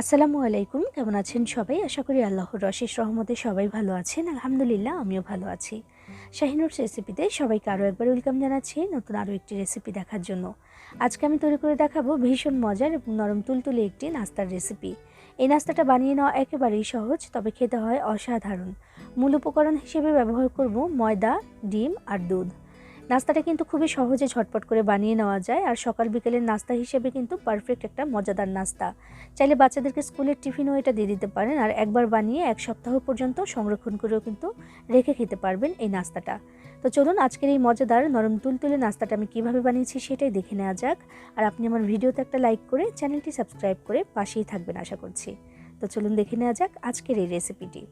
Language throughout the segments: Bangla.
আসসালামু আলাইকুম, কেমন আছেন সবাই? আশা করি আল্লাহর রশেষ রহমতে সবাই ভালো আছেন। আলহামদুলিল্লাহ, আমিও ভালো আছি। শাহিনুর রেসিপিতে সবাইকে আরও একবার ওয়েলকাম জানাচ্ছি নতুন আরও একটি রেসিপি দেখার জন্য। আজকে আমি তৈরি করে দেখাবো ভীষণ মজার এবং নরম তুলতুলে একটি নাস্তার রেসিপি। এই নাস্তাটা বানিয়ে নেওয়া একেবারেই সহজ, তবে খেতে হয় অসাধারণ। মূল উপকরণ হিসেবে ব্যবহার করব ময়দা, ডিম আর দুধ। নাস্তাটা কিন্তু খুবই সহজে ঝটপট করে বানিয়ে নেওয়া যায় আর সকাল বিকেলের নাস্তা হিসেবে কিন্তু পারফেক্ট একটা মজাদার নাস্তা। চাইলে বাচ্চাদেরকে স্কুলের টিফিনও এটা দিয়ে দিতে পারেন আর একবার বানিয়ে এক সপ্তাহ পর্যন্ত সংরক্ষণ করেও কিন্তু রেখে খেতে পারবেন এই নাস্তাটা। তো চলুন আজকের এই মজাদার নরম তুলতুলে নাস্তাটা আমি কীভাবে বানিয়েছি সেটাই দেখে নেওয়া যাক। আর আপনি আমার ভিডিওতে একটা লাইক করে চ্যানেলটি সাবস্ক্রাইব করে পাশেই থাকবেন আশা করছি। তো চলুন দেখে নেওয়া যাক আজকের এই রেসিপিটি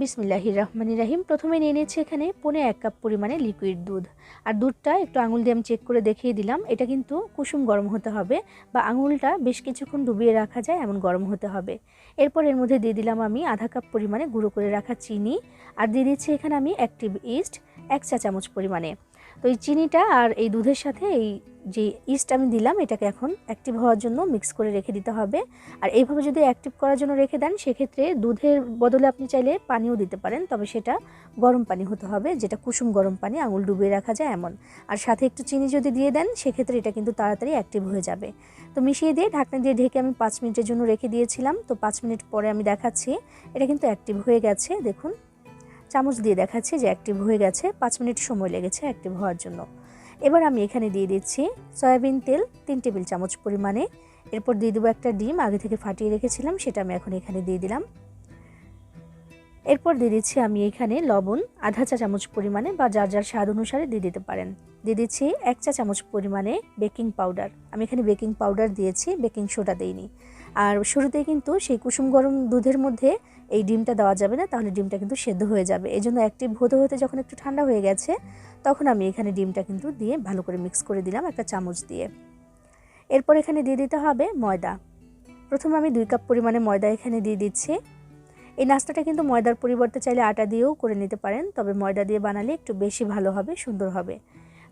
বিসমিল্লাহির রহমানির রাহিম। প্রথমে নিয়ে নিয়েছি এখানে পনে এক কাপ পরিমাণে লিকুইড দুধ। আর দুধটা একটু আঙুল দিয়ে আমি চেক করে দেখিয়ে দিলাম, এটা কিন্তু কুসুম গরম হতে হবে বা আঙুলটা বেশ কিছুক্ষণ ডুবিয়ে রাখা যায় এমন গরম হতে হবে। এরপর এর মধ্যে দিয়ে দিলাম আমি আধা কাপ পরিমাণে গুঁড়ো করে রাখা চিনি। আর দিয়ে দিচ্ছি এখানে আমি অ্যাক্টিভ ইস্ট, এক চা চামচ পরিমাণে। তো এই চিনিটা আর এই দুধের সাথে এই যে ইস্ট আমি দিলাম, এটাকে এখন অ্যাক্টিভ হওয়ার জন্য মিক্স করে রেখে দিতে হবে। আর এইভাবে যদি অ্যাক্টিভ করার জন্য রেখে দেন, সেক্ষেত্রে দুধের বদলে আপনি চাইলে পানিও দিতে পারেন, তবে সেটা গরম পানি হতে হবে, যেটা কুসুম গরম পানি, আঙুল ডুবিয়ে রাখা যায় এমন। আর সাথে একটু চিনি যদি দিয়ে দেন, সেক্ষেত্রে এটা কিন্তু তাড়াতাড়ি অ্যাক্টিভ হয়ে যাবে। তো মিশিয়ে দিয়ে ঢাকনা দিয়ে ঢেকে আমি পাঁচ মিনিটের জন্য রেখে দিয়েছিলাম। তো পাঁচ মিনিট পরে আমি দেখাচ্ছি, এটা কিন্তু অ্যাক্টিভ হয়ে গেছে, দেখুন। চামচ দিয়ে দেখাচ্ছি যে অ্যাক্টিভ হয়ে গেছে, পাঁচ মিনিট সময় লেগেছে অ্যাক্টিভ হওয়ার জন্য। এবার আমি এখানে দিয়ে দিচ্ছি সয়াবিন তেল, তিন টেবিল চামচ পরিমাণে। এরপর দিয়ে দেবো একটা ডিম, আগে থেকে ফাটিয়ে রেখেছিলাম, সেটা আমি এখন এখানে দিয়ে দিলাম। এরপর দিয়ে দিচ্ছি আমি এখানে লবণ, আধা চা চামচ পরিমাণে বা যার যার স্বাদ অনুসারে দিয়ে দিতে পারেন। দিয়ে দিচ্ছি এক চা চামচ পরিমাণে বেকিং পাউডার। আমি এখানে বেকিং পাউডার দিয়েছি, বেকিং সোডা দিইনি। আর শুরুতে কিন্তু সেই কুসুম গরম দুধের মধ্যে এই ডিমটা দেওয়া যাবে না, তাহলে ডিমটা কিন্তু সেদ্ধ হয়ে যাবে। এই জন্য অ্যাক্টিভ হতে হতে যখন একটু ঠান্ডা হয়ে গেছে, তখন আমি এখানে ডিমটা কিন্তু দিয়ে ভালো করে মিক্স করে দিলাম একটা চামচ দিয়ে। এরপর এখানে দিয়ে দিতে হবে ময়দা। প্রথমে আমি দুই কাপ পরিমাণে ময়দা এখানে দিয়ে দিচ্ছি। এই নাস্তাটা কিন্তু ময়দার পরিবর্তে চাইলে আটা দিয়েও করে নিতে পারেন, তবে ময়দা দিয়ে বানালে একটু বেশি ভালো হবে, সুন্দর হবে।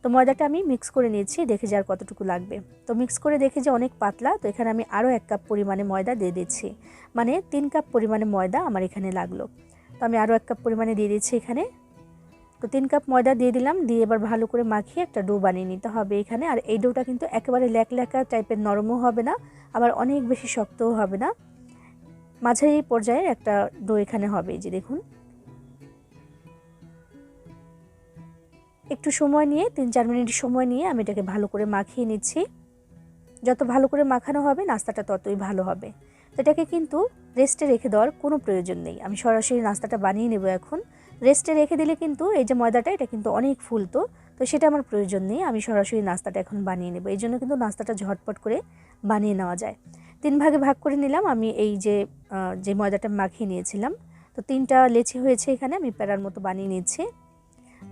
তো ময়দাটা আমি মিক্স করে নিয়েছি, দেখে যার কতটুকু লাগবে। তো মিক্স করে দেখে যে অনেক পাতলা, তো এখানে আমি আরও এক কাপ পরিমাণে ময়দা দিয়ে দিচ্ছি। মানে তিন কাপ পরিমাণে ময়দা আমার এখানে লাগল। তো আমি আরও এক কাপ পরিমাণে দিয়ে দিচ্ছি এখানে। তো তিন কাপ ময়দা দিয়ে দিলাম, দিয়ে এবার ভালো করে মাখিয়ে একটা ডো বানিয়ে নিতে হবে এখানে। আর এই ডোটা কিন্তু একেবারে ল্যাক ল্যাকা টাইপের নরমও হবে না, আবার অনেক বেশি শক্তও হবে না। মাঝারি পর্যায়ের একটা ডো এখানে হবে যে দেখুন। একটু সময় নিয়ে, তিন চার মিনিট সময় নিয়ে আমি এটাকে ভালো করে মাখিয়ে নিচ্ছি। যত ভালো করে মাখানো হবে, নাস্তাটা ততই ভালো হবে। তো এটাকে কিন্তু রেস্টে রেখে দেওয়ার কোনো প্রয়োজন নেই। আমি সরাসরি নাস্তাটা বানিয়ে নেব এখন। রেস্টে রেখে দিলে কিন্তু এই যে ময়দাটা, এটা কিন্তু অনেক ফুলতো। তো সেটা আমার প্রয়োজন নেই। আমি সরাসরি নাস্তাটা এখন বানিয়ে নেব। এই জন্য কিন্তু নাস্তাটা ঝটপট করে বানিয়ে নেওয়া যায়। তিন ভাগে ভাগ করে নিলাম। আমি এই যে যে ময়দাটা মাখিয়ে নিয়েছিলাম। তো তিনটা লেচি হয়েছে এখানে। আমি প্যারার মতো বানিয়ে নিচ্ছি।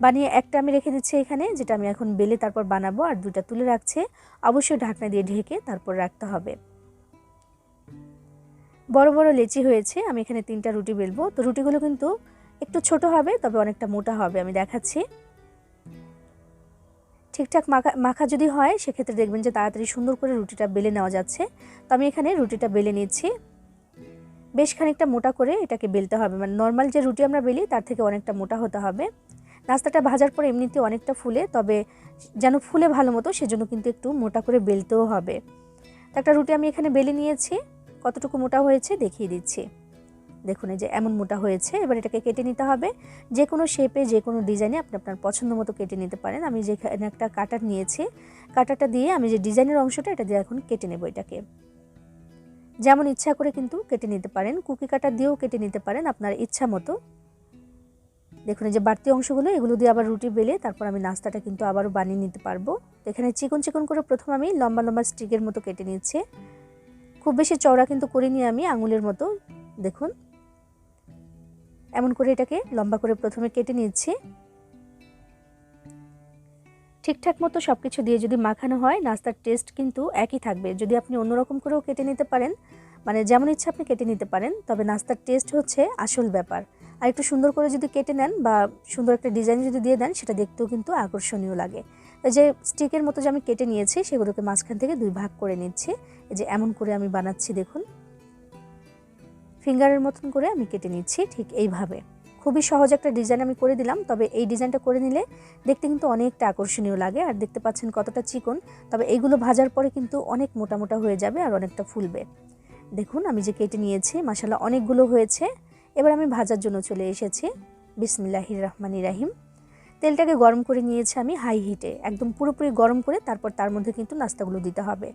বানিয়ে একটা আমি রেখে দিচ্ছি এখানে, যেটা আমি এখন বেলে তারপর বানাবো আর দুটা তুলে রাখছে। অবশ্যই ঢাকনা দিয়ে ঢেকে তারপর রাখতে হবে। বড় বড় লেচি হয়েছে, আমি এখানে তিনটা রুটি বেলবো। তো রুটিগুলো কিন্তু একটু ছোট হবে, তবে অনেকটা মোটা হবে, আমি দেখাচ্ছি। ঠিকঠাক মাখা মাখা যদি হয়, সেক্ষেত্রে দেখবেন যে তাড়াতাড়ি সুন্দর করে রুটিটা বেলে নেওয়া যাচ্ছে। তো আমি এখানে রুটিটা বেলে নিচ্ছি। বেশ খানিকটা মোটা করে এটাকে বেলতে হবে। মানে নর্মাল যে রুটি আমরা বেলি, তার থেকে অনেকটা মোটা হতে হবে। নাস্তাটা ভাজার পর এমনিতে অনেকটা ফুলে, তবে যেন ফুলে ভালো মতো সেজন্য কিন্তু একটু মোটা করে বেলতেও হবে। একটা রুটি আমি এখানে বেলে নিয়েছি, কতটুকু মোটা হয়েছে দেখিয়ে দিচ্ছি। দেখুন, এই যে এমন মোটা হয়েছে, এবার এটাকে কেটে নিতে হবে। যে কোনো শেপে যে কোনো ডিজাইনে আপনি আপনার পছন্দ মতো কেটে নিতে পারেন। আমি যেখানে একটা কাটার নিয়েছি কাটারটা দিয়ে আমি যে ডিজাইনের অংশটা, এটা দিয়ে এখন কেটে নেব এটাকে। যেমন ইচ্ছা করে কিন্তু কেটে নিতে পারেন। কুকি কাটার দিয়েও কেটে নিতে পারেন আপনার ইচ্ছা মতো। দেখুন, এই যে বাড়তি অংশগুলো, এগুলো দিয়ে আবার রুটি বেলে তারপর আমি নাস্তাটা কিন্তু আবারও বানিয়ে নিতে পারব। এখানে চিকন চিকন করে প্রথম আমি লম্বা লম্বা স্টিকের মতো কেটে নিচ্ছে খুব বেশি চওড়া কিন্তু করিনি আমি, আঙুলের মতো। দেখুন। এমন করে এটাকে লম্বা করে প্রথমে কেটে নিচ্ছি ঠিকঠাক মতো সব কিছু দিয়ে যদি মাখানো হয়, নাস্তার টেস্ট কিন্তু একই থাকবে। যদি আপনি অন্যরকম করেও কেটে নিতে পারেন মানে যেমন ইচ্ছা আপনি কেটে নিতে পারেন, তবে নাস্তার টেস্ট হচ্ছে আসল ব্যাপার। আর একটু সুন্দর করে যদি কেটে নেন বা সুন্দর একটা ডিজাইন যদি দিয়ে দেন, সেটা দেখতেও কিন্তু আকর্ষণীয় লাগে। যে স্টিকের মতো যে আমি কেটে নিয়েছি, সেগুলোকে মাঝখান থেকে দুই ভাগ করে নিচ্ছি। এই যে এমন করে আমি বানাচ্ছি, দেখুন। ফিঙ্গারের মতন করে আমি কেটে নিচ্ছি ঠিক এইভাবে। খুবই সহজ একটা ডিজাইন আমি করে দিলাম, তবে এই ডিজাইনটা করে নিলে দেখতে কিন্তু অনেকটা আকর্ষণীয় লাগে আর দেখতে পাচ্ছেন কতটা চিকন। তবে এইগুলো ভাজার পরে কিন্তু অনেক মোটা মোটা হয়ে যাবে আর অনেকটা ফুলবে। দেখুন, আমি যে কেটে নিয়েছি মাসালা অনেকগুলো হয়েছে। এবার আমি ভাজার জন্য চলে এসেছি। বিসমিল্লাহির রহমান রাহিম। তেলটাকে গরম করে নিয়েছি আমি হাই হিটে একদম পুরোপুরি গরম করে তারপর তার মধ্যে কিন্তু নাস্তাগুলো দিতে হবে।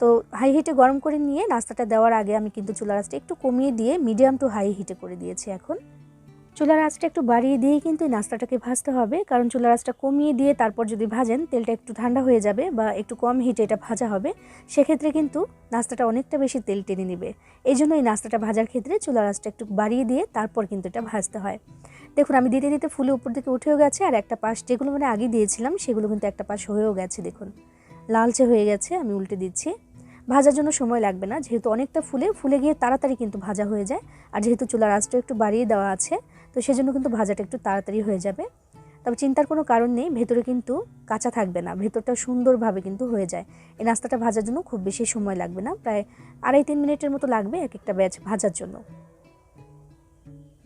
তো হাই হিটে গরম করে নিয়ে নাস্তাটা দেওয়ার আগে আমি কিন্তু চুলা রাস্তা একটু কমিয়ে দিয়ে মিডিয়াম টু হাই হিটে করে দিয়েছি এখন। চুলার আঁচটা একটু বাড়িয়ে দিয়েই কিন্তু এই নাস্তাটাকে ভাজতে হবে। কারণ চুলার আঁচটা কমিয়ে দিয়ে তারপর যদি ভাজেন, তেলটা একটু ঠান্ডা হয়ে যাবে বা একটু কম হিটে এটা ভাজা হবে, সেক্ষেত্রে কিন্তু নাস্তাটা অনেকটা বেশি তেল টেনে নেবে। এই জন্য এই নাস্তাটা ভাজার ক্ষেত্রে চুলার আঁচটা একটু বাড়িয়ে দিয়ে তারপর কিন্তু এটা ভাজতে হয়। দেখুন, আমি দিতে দিতে ফুলে উপর দিকে উঠেও গেছে আর একটা পাশ যেগুলো মানে আগে দিয়েছিলাম, সেগুলো কিন্তু একটা পাশ হয়েও গেছে, দেখুন। লালচে হয়ে গেছে, আমি উল্টে দিচ্ছি। ভাজার জন্য সময় লাগবে না, যেহেতু অনেকটা ফুলে ফুলে গিয়ে তাড়াতাড়ি কিন্তু ভাজা হয়ে যায়। আর যেহেতু চুলার আঁচটা একটু বাড়িয়ে দেওয়া আছে তো সেজন্য কিন্তু ভাজাটা একটু তাড়াতাড়ি হয়ে যাবে। তবে চিন্তার কোনো কারণ নেই, ভেতরে কিন্তু কাঁচা থাকবে না, ভেতরটা সুন্দরভাবে কিন্তু হয়ে যায়। এই নাস্তাটা ভাজার জন্য খুব বেশি সময় লাগবে না, প্রায় আড়াই তিন মিনিটের মতো লাগবে এক একটা ব্যাচ ভাজার জন্য।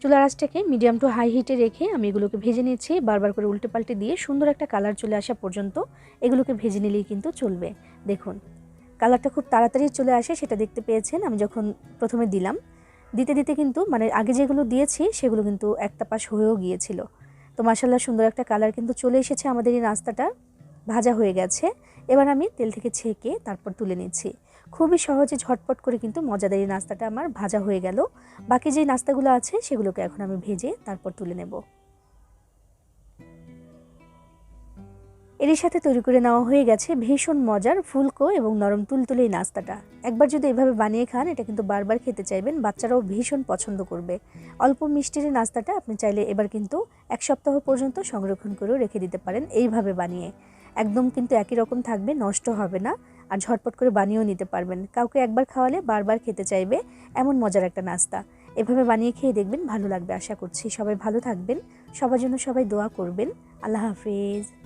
চুলার আঁচটাকে মিডিয়াম টু হাই হিটে রেখে আমি এগুলোকে ভেজে নিচ্ছি বারবার করে উল্টে পাল্টে দিয়ে সুন্দর একটা কালার চলে আসা পর্যন্ত এগুলোকে ভেজে নিলেই কিন্তু চলবে। দেখুন, কালারটা খুব তাড়াতাড়ি চলে আসে, সেটা দেখতে পেয়েছেন, আমি যখন প্রথমে দিলাম। দিতে দিতে কিন্তু মানে আগে যেগুলো দিয়েছি সেগুলো কিন্তু একটা পাশ হয়েও গিয়েছিল। তো মাসাল্লাহ সুন্দর একটা কালার কিন্তু চলে এসেছে আমাদের এই নাস্তাটা। ভাজা হয়ে গেছে। এবার আমি তেল থেকে ছেঁকে তারপর তুলে নিচ্ছি। খুবই সহজে ঝটপট করে কিন্তু মজাদার নাস্তাটা আমার ভাজা হয়ে গেল। বাকি যে নাস্তাগুলো আছে সেগুলোকে এখন আমি ভেজে তারপর তুলে নেব। এরই সাথে তৈরি করে নেওয়া হয়ে গেছে ভীষণ মজার ফুলকো এবং নরম তুলতুলে এই নাস্তাটা। একবার যদি এভাবে বানিয়ে খান, এটা কিন্তু বারবার খেতে চাইবেন, বাচ্চারাও ভীষণ পছন্দ করবে। অল্প মিষ্টির নাস্তাটা আপনি চাইলে এবার কিন্তু এক সপ্তাহ পর্যন্ত সংরক্ষণ করেও রেখে দিতে পারেন এইভাবে বানিয়ে। একদম কিন্তু একই রকম থাকবে, নষ্ট হবে না আর ঝটপট করে বানিয়েও নিতে পারবেন। কাউকে একবার খাওয়ালে বারবার খেতে চাইবে, এমন মজার একটা নাস্তা। এভাবে বানিয়ে খেয়ে দেখবেন ভালো লাগবে আশা করছি। সবাই ভালো থাকবেন, সবার জন্য সবাই দোয়া করবেন। আল্লাহ হাফিজ।